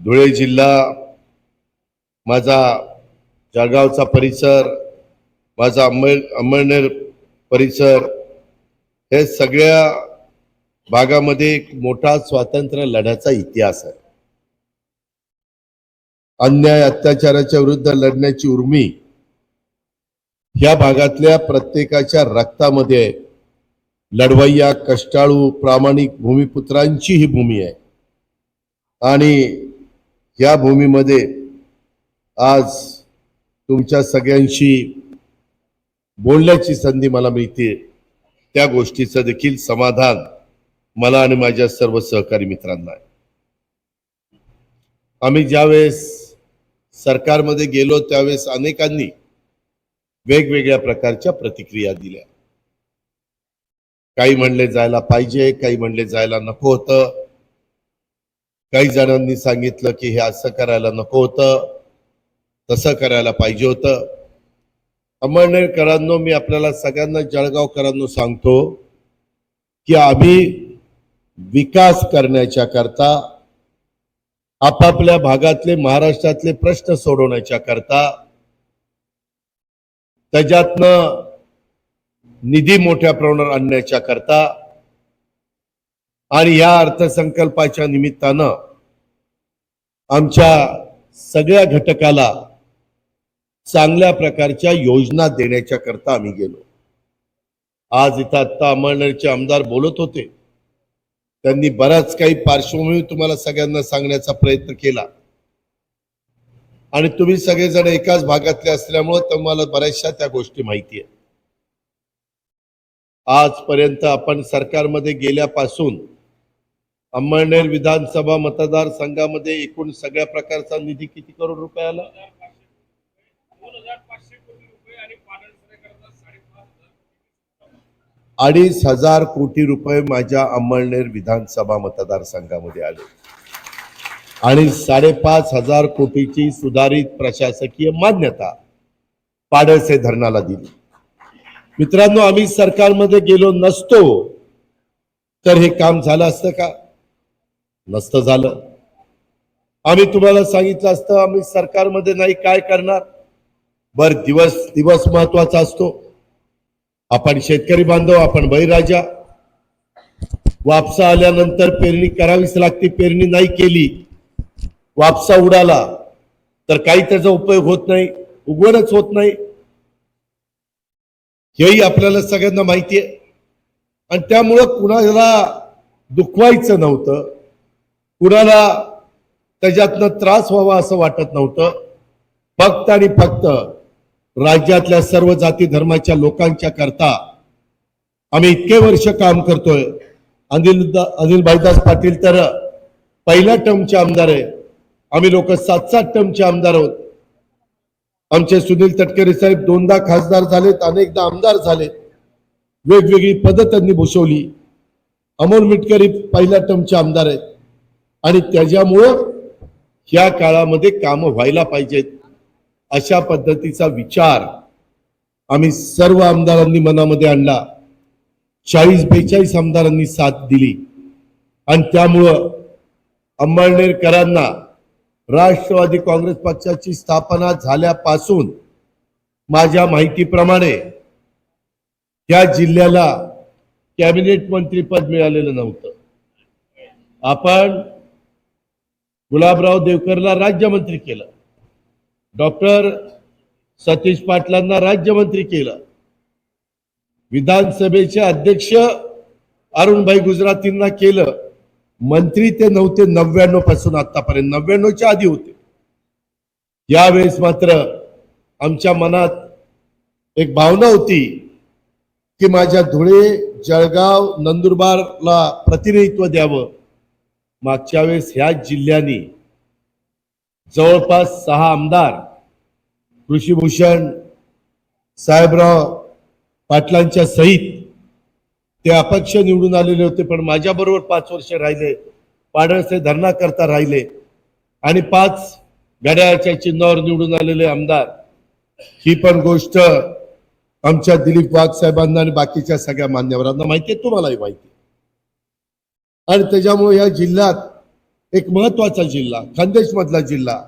धुळे जिल्हा माझा जळगावचा परिसर माझा अंमळ अंमळनेर परिसर हे सगळ्या भागामध्ये एक मोठा स्वातंत्र्य लढ्याचा इतिहास आहे. अन्याय अत्याचाराच्या विरुद्ध लढण्याची उर्मी ह्या भागातल्या प्रत्येकाच्या रक्तामध्ये लढवय्या कष्टाळू प्रामाणिक भूमिपुत्रांची ही भूमी आहे. आणि या भूमीमध्ये आज तुमच्या सगळ्यांशी बोलण्याची संधी मला मिळते त्या गोष्टीचं देखील समाधान मला आणि माझ्या सर्व सहकारी मित्रांना आहे. आम्ही ज्यावेळेस सरकारमध्ये गेलो त्यावेळेस अनेकांनी वेगवेगळ्या प्रकारच्या प्रतिक्रिया दिल्या. काही म्हणले जायला पाहिजे काही म्हणले जायला नको होतं. काही जणांनी सांगितलं की हे असं करायला नको होतं तसं करायला पाहिजे होतं. अमळनेरकरांनो मी आपल्याला सगळ्यांना जळगावकरांनो सांगतो की आम्ही विकास करण्याच्या करता आपापल्या भागातले महाराष्ट्रातले प्रश्न सोडवण्याच्या करता त्याच्यातनं निधी मोठ्या प्रमाणावर आणण्याच्या करता आणि या अर्थसंकल्पाच्या निमित्तानं आमच्या सगळ्या घटकाला चांगल्या प्रकारच्या योजना देण्याच्या करता आम्ही गेलो. आज इथं आत्ता अमळनेरचे आमदार बोलत होते. त्यांनी बराच काही पार्श्वभूमी तुम्हाला सगळ्यांना सांगण्याचा प्रयत्न केला. आणि तुम्ही सगळेजण एकाच भागातले असल्यामुळे तुम्हाला बऱ्याचशा त्या गोष्टी माहिती आहे आजपर्यंत आपण सरकारमध्ये गेल्यापासून अंमळनेर विधानसभा मतदारसंघामध्ये एकूण सगळ्या प्रकारचा निधी किती करोड रुपये आला? अडीच हजार कोटी रुपये माझ्या अंमळनेर विधानसभा मतदारसंघामध्ये आले. आणि साडेपाच हजार कोटीची सुधारित प्रशासकीय मान्यता पाडळसे धरणाला दिली. मित्रांनो आम्ही सरकारमध्ये गेलो नसतो तर हे काम झालं असतं का? नसतं झालं. आम्ही तुम्हाला सांगितलं असतं आम्ही सरकारमध्ये नाही काय करणार. बर दिवस दिवस महत्त्वाचा असतो. आपण शेतकरी बांधव आपण बळीराजा. वापसा आल्यानंतर पेरणी करावीच लागते पेरणी नाही केली. वापसा उडाला तर काही त्याचा उपयोग होत नाही उगवणच होत नाही. हेही आपल्याला सगळ्यांना माहिती आहे. आणि त्यामुळं कुणाला दुखवायचं नव्हतं. कुणाला त्याच्यातनं त्रास व्हावा असं वाटत नव्हतं. फक्त आणि फक्त राज्यातल्या सर्व जाती धर्माच्या लोकांच्या करता आम्ही इतके वर्ष काम करतोय. अनिल अनिल भाईदास पाटील तर पहिल्या टर्मचे आमदार आहे. आम्ही लोक सात सात टर्मचे आमदार आहोत. आमचे सुनील तटकरे साहेब दोनदा खासदार झालेत अनेकदा आमदार झालेत. वेगवेगळी पदं त्यांनी भूषवली. अमोल मिटकरी पहिल्या टर्मचे आमदार आहेत. आणि त्याच्यामुळं ह्या काळामध्ये कामं व्हायला पाहिजेत. अशा पद्धतीचा विचार आम्ही सर्व आमदारांनी मनामध्ये आणला. चाळीस बेचाळीस आमदारांनी साथ दिली. आणि त्यामुळं अंबळनेरकरांना राष्ट्रवादी काँग्रेस पक्षाची स्थापना झाल्यापासून माझ्या माहितीप्रमाणे त्या जिल्ह्याला कॅबिनेट मंत्रीपद मिळालेलं नव्हतं. आपण गुलाबराव देवकरला राज्यमंत्री केलं. डॉक्टर सतीश पाटलांना राज्यमंत्री केलं. विधानसभेचे अध्यक्ष अरुणभाई गुजरातींना केलं. मंत्री ते नव्हते नव्याण्णवपासून आतापर्यंत नव्याण्णवच्या आधी होते. यावेळेस मात्र आमच्या मनात एक भावना होती की माझ्या धुळे जळगाव नंदुरबारला प्रतिनिधित्व द्यावं. मागच्या वेळेस ह्याच जिल्ह्यानी जवळपास सहा आमदार कृषीभूषण साहेबराव पाटलांच्या सहित ते अपक्ष निवडून आलेले होते पण माझ्या बरोबर पाच वर्ष राहिले पाडळसे धरणा करता राहिले आणि पाच घड्याळाच्या चिन्हावर निवडून आलेले आमदार ही पण गोष्ट आमच्या दिलीप वाघ साहेबांना आणि बाकीच्या सगळ्या मान्यवरांना माहिती आहे तुम्हालाही माहिती आहे. आणि त्याच्यामुळे या जिल्ह्यात एक महत्त्वाचा जिल्हा खानदेश मधला जिल्हा.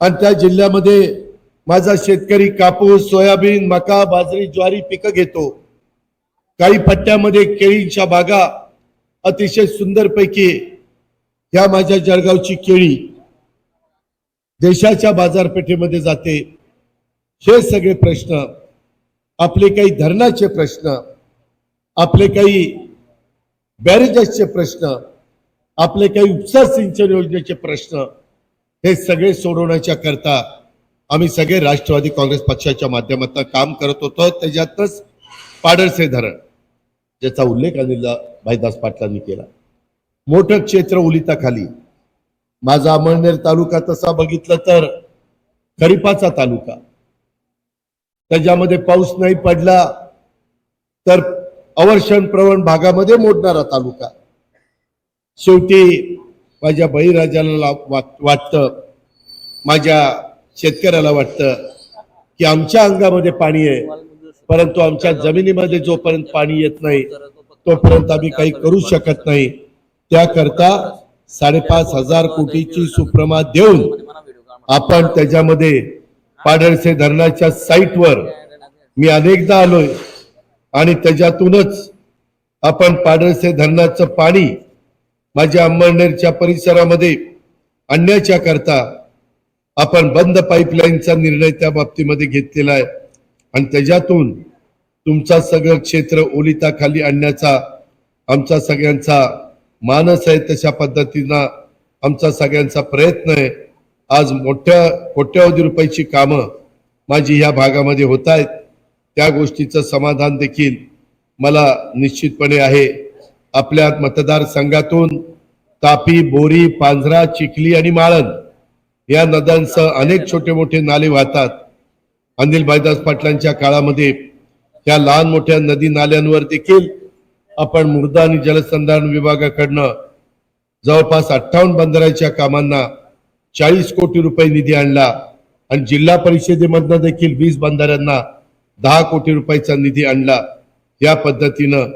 आणि त्या जिल्ह्यामध्ये माझा शेतकरी कापूस सोयाबीन मका बाजरी ज्वारी पिकं घेतो. काही पट्ट्यामध्ये केळींच्या बागा अतिशय सुंदरपैकी ह्या माझ्या जळगावची केळी देशाच्या बाजारपेठेमध्ये जाते. हे सगळे प्रश्न आपले काही धरणाचे प्रश्न आपले काही बॅरेजेसचे प्रश्न आपले काही उपसा सिंचन योजनेचे प्रश्न हे सगळे सोडवण्याच्या करता आम्ही सगळे राष्ट्रवादी काँग्रेस पक्षाच्या माध्यमातून काम करत होतो त्याच्यातच पाडळसे धरण ज्याचा उल्लेख अनिल भाईदास पाटलांनी केला. मोठं क्षेत्र उलिताखाली. माझा अमळनेर तालुका तसा बघितलं तर खरीपाचा तालुका. त्याच्यामध्ये पाऊस नाही पडला तर अवर्षण प्रवण भागामध्ये मोडणारा तालुका. शेवटी माझ्या बळीराजाला वाट- वाटतं माझ्या शेतकऱ्याला वाटतं की आमच्या अंगामध्ये पाणी आहे परंतु आमच्या जमिनीमध्ये जोपर्यंत पाणी येत नाही तोपर्यंत आम्ही काही करू शकत नाही. त्याकरता साडेपाच हजार कोटीची सुप्रमा देऊन आपण त्याच्यामध्ये पाडळसे धरणाच्या साईटवर मी अनेकदा आलोय. आणि त्याच्यातूनच आपण पाडळसे धरणाचं पाणी माझ्या अंमळनेरच्या परिसरामध्ये आणण्याच्या करता आपण बंद पाईपलाईनचा निर्णय त्या बाबतीमध्ये घेतलेला आहे. आणि त्याच्यातून तुमचा सगळं क्षेत्र ओलिताखाली आणण्याचा आमचा सगळ्यांचा मानस आहे तशा पद्धतीनं आमचा सगळ्यांचा प्रयत्न आहे. आज मोठ्या कोट्यावधी रुपयाची कामं माझी ह्या भागामध्ये होत आहेत. त्या गोष्टीचं समाधान देखील मला निश्चितपणे आहे. आपल्या मतदारसंघातून तापी बोरी पांझरा चिखली आणि माळण या नद्यांसह अनेक छोटे मोठे नाले वाहतात. अनिल भाईदास पाटलांच्या काळामध्ये त्या लहान मोठ्या नदी नाल्यांवर देखील आपण मृदा आणि जलसंधारण विभागाकडनं जवळपास अठ्ठावन्न बंदराच्या कामांना चाळीस कोटी रुपये निधी आणला आणि जिल्हा परिषदेमधनं देखील वीस बंधाऱ्यांना दहा कोटी रुपयाचा निधी आणला. या पद्धतीनं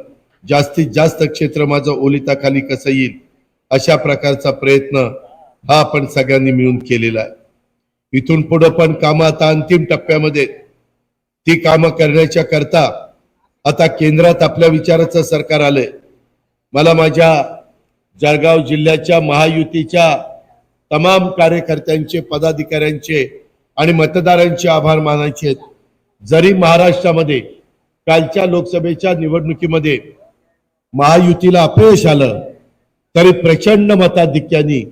जास्तीत जास्त क्षेत्र माझं ओलिताखाली कसं येईल अशा प्रकारचा प्रयत्न हा आपण सगळ्यांनी मिळून केलेला आहे. इथून पुढं पण कामं आता अंतिम टप्प्यामध्ये ती कामं करण्याच्या करता आता केंद्रात आपल्या विचाराचं सरकार आलंय. मला माझ्या जळगाव जिल्ह्याच्या महायुतीच्या तमाम कार्यकर्त्यांचे पदाधिकाऱ्यांचे आणि मतदारांचे आभार मानायचे आहेत. जरी महाराष्ट्रामध्ये कालच्या लोकसभेच्या निवडणुकीमध्ये महायुतीला अपयश आलं तरी प्रचंड मताधिक्याने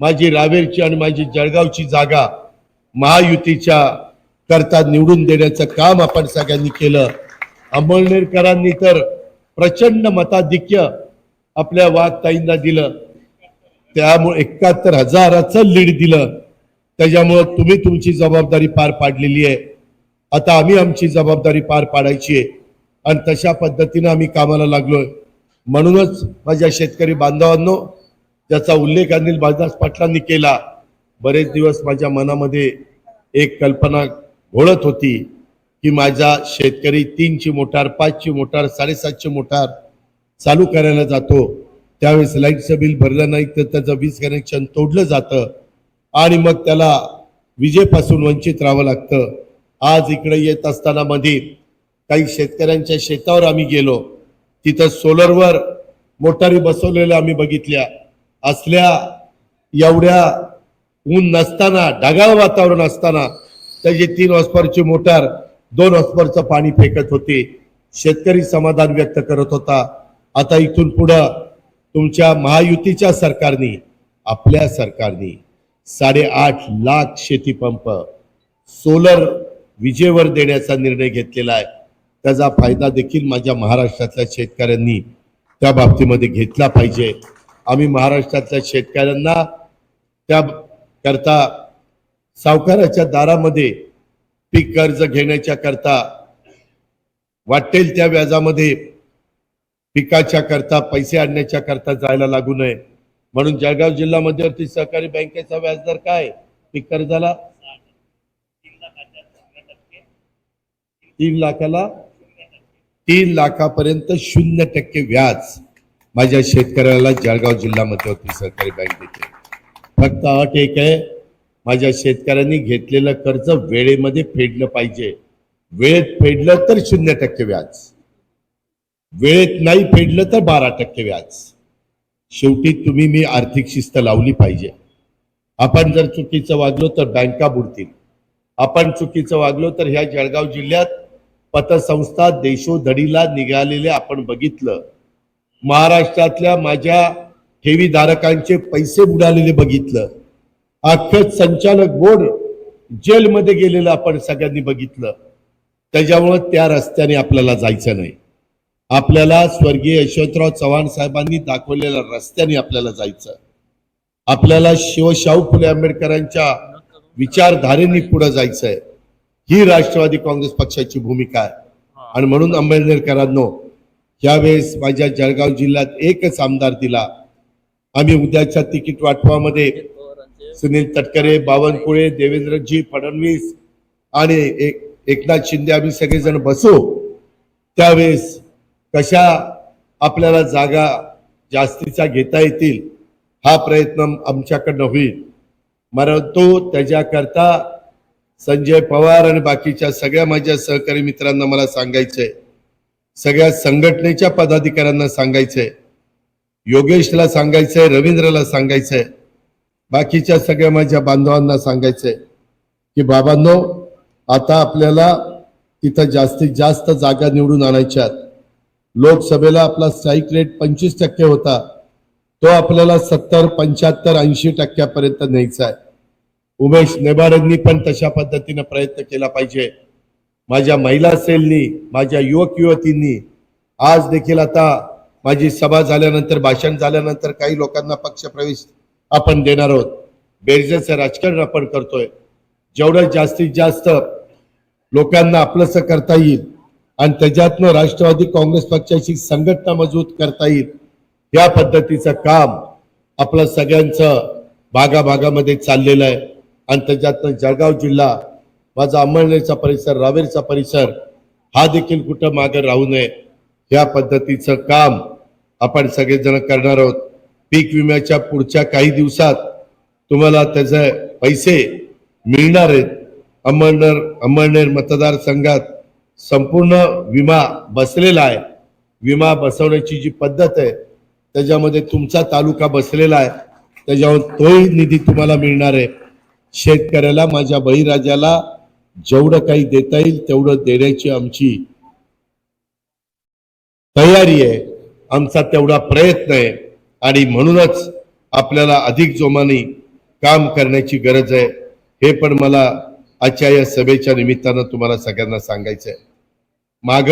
माझी रावेरची आणि माझी जळगावची जागा महायुतीच्या करता निवडून देण्याचं काम आपण सगळ्यांनी केलं. अंमळनेरकरांनी तर प्रचंड मताधिक्य आपल्या वाघताईंना दिलं. त्यामुळे एकाहत्तर हजाराचं लीड दिलं. त्याच्यामुळं तुम्ही तुमची जबाबदारी पार पाडलेली आहे. आता आम्ही आमची जबाबदारी पार पाडायची आहे. आणि तशा पद्धतीनं आम्ही कामाला लागलोय. म्हणूनच माझ्या शेतकरी बांधवांनो ज्याचा उल्लेख अनिल बालदास पाटलांनी केला बरेच दिवस माझ्या मनामध्ये एक कल्पना घोळत होती की माझा शेतकरी तीनची मोटार पाचची मोटार साडेसातची मोटार चालू करायला जातो. त्यावेळेस लाईटचं बिल भरलं नाही तर त्याचं वीज कनेक्शन तोडलं जातं. आणि मग त्याला विजेपासून वंचित राहावं लागतं. आज इकडे येत असताना मध्ये काही शेतकऱ्यांच्या शेतावर आम्ही गेलो. तिथं सोलरवर मोटारी बसवलेल्या आम्ही बघितल्या. असल्या एवढ्या ऊन नसताना ढगाळ वातावरण असताना त्याची तीन ऑस्परची मोटार दोन ऑस्परचं पाणी फेकत होते. शेतकरी समाधान व्यक्त करत होता. आता इथून पुढं तुमच्या महायुतीच्या सरकारने आपल्या सरकारने साडेआठ लाख शेतीपंप सोलर विजेवर देण्याचा निर्णय घेतलेला आहे. त्याचा फायदा देखील माझ्या महाराष्ट्रातल्या शेतकऱ्यांनी त्या बाबतीमध्ये घेतला पाहिजे. आम्ही महाराष्ट्रातल्या शेतकऱ्यांना त्या करता सावकाराच्या दारामध्ये पीक कर्ज घेण्याच्या करता वाटेल त्या व्याजामध्ये पिकाच्या करता पैसे आणण्याच्या करता जायला लागू नये. म्हणून जळगाव जिल्हा मध्यवर्ती सहकारी बँकेचा व्याजदर काय पीक कर्जाला तीन लाखाला तीन लाखापर्यंत शून्य टक्के व्याज माझ्या शेतकऱ्याला जळगाव जिल्हा मध्यवर्ती सहकारी बँक देते. फक्त अट एक आहे माझ्या शेतकऱ्यांनी घेतलेलं कर्ज वेळेमध्ये फेडलं पाहिजे. वेळेत फेडलं तर शून्य टक्के व्याज. वेळेत नाही फेडलं तर बारा टक्के व्याज. शेवटी तुम्ही मी आर्थिक शिस्त लावली पाहिजे. आपण जर चुकीचं वागलो तर बँका बुडतील. आपण चुकीचं वागलो तर ह्या जळगाव जिल्ह्यात पतसंस्था देशोधडीला निघालेले आपण बघितलं. महाराष्ट्रातल्या माझ्या ठेवीधारकांचे पैसे बुडालेले बघितलं. अख्खं संचालक बोर्ड जेलमध्ये गेलेलं आपण सगळ्यांनी बघितलं. त्याच्यामुळं त्या रस्त्याने आपल्याला जायचं नाही. आपल्याला स्वर्गीय यशवंतराव चव्हाण साहेबांनी दाखवलेल्या रस्त्याने आपल्याला जायचं. आपल्याला शिवशाहू फुले आंबेडकरांच्या विचारधारेने पुढे जायचंय. ही राष्ट्रवादी काँग्रेस पक्षाची भूमिका आहे. आणि म्हणून आंबेडकरांनो यावेळेस माझ्या जळगाव जिल्ह्यात एकच आमदार दिला. आम्ही उद्याच्या तिकीट वाटपामध्ये सुनील तटकरे बावनकुळे देवेंद्रजी फडणवीस आणि एक एकनाथ शिंदे आम्ही सगळेजण बसू. त्यावेळेस कशा आपल्याला जागा जास्तीचा घेता येतील हा प्रयत्न आमच्याकडनं होईल. परंतु त्याच्याकरता संजय पवार आणि बाकीच्या सगळ्या माझ्या सहकारी मित्रांना मला सांगायचंय सगळ्या संघटनेच्या पदाधिकाऱ्यांना सांगायचंय योगेशला सांगायचंय रवींद्रला सांगायचंय बाकीच्या सगळ्या माझ्या बांधवांना सांगायचंय की बाबांनो आता आपल्याला तिथं जास्तीत जास्त जागा निवडून आणायच्यात लोकसभेला आपला स्ट्राईक रेट पंचवीस टक्के होता. तो आपल्याला सत्तर पंच्याहत्तर ऐंशी टक्क्यापर्यंत न्यायचा आहे. उमेश नेबाडांनी पण तशा पद्धतीनं प्रयत्न केला पाहिजे. माझ्या महिला सेलनी माझ्या युवक युवतींनी आज देखील आता माझी सभा झाल्यानंतर भाषण झाल्यानंतर काही लोकांना पक्षप्रवेश आपण देणार आहोत. बेरजेचं राजकारण आपण करतोय. जेवढं जास्तीत जास्त लोकांना आपलंसं करता येईल आणि त्याच्यातनं राष्ट्रवादी काँग्रेस पक्षाची संघटना मजबूत करता येईल या पद्धतीचं काम आपलं सगळ्यांचं भागाभागामध्ये चाललेलं आहे. आणि त्याच्यातनं जळगाव जिल्हा माझा अंमळनेरचा परिसर रावेरचा परिसर हा देखील कुठं मागे राहू नये. या पद्धतीचं काम आपण सगळेजण करणार आहोत. पीक विम्याच्या पुढच्या काही दिवसात तुम्हाला त्याचे पैसे मिळणार आहेत. अंमळनेर अंमळनेर मतदारसंघात संपूर्ण विमा बसलेला आहे. विमा बसवण्याची जी पद्धत आहे त्याच्यामध्ये तुमचा तालुका बसलेला आहे. त्याच्यावर तोही निधी तुम्हाला मिळणार आहे. शेतकऱ्याला माझ्या बळीराजाला जेवढं काही देता येईल तेवढं देण्याची आमची तयारी आहे. आमचा तेवढा प्रयत्न आहे. आणि म्हणूनच आपल्याला अधिक जोमाने काम करण्याची गरज आहे. हे पण मला आजच्या या सभेच्या निमित्तानं तुम्हाला सगळ्यांना सांगायचं आहे माग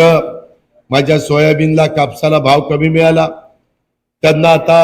माझ्या सोयाबीनला कापसाला भाव कमी मिळाला. त्यांना आता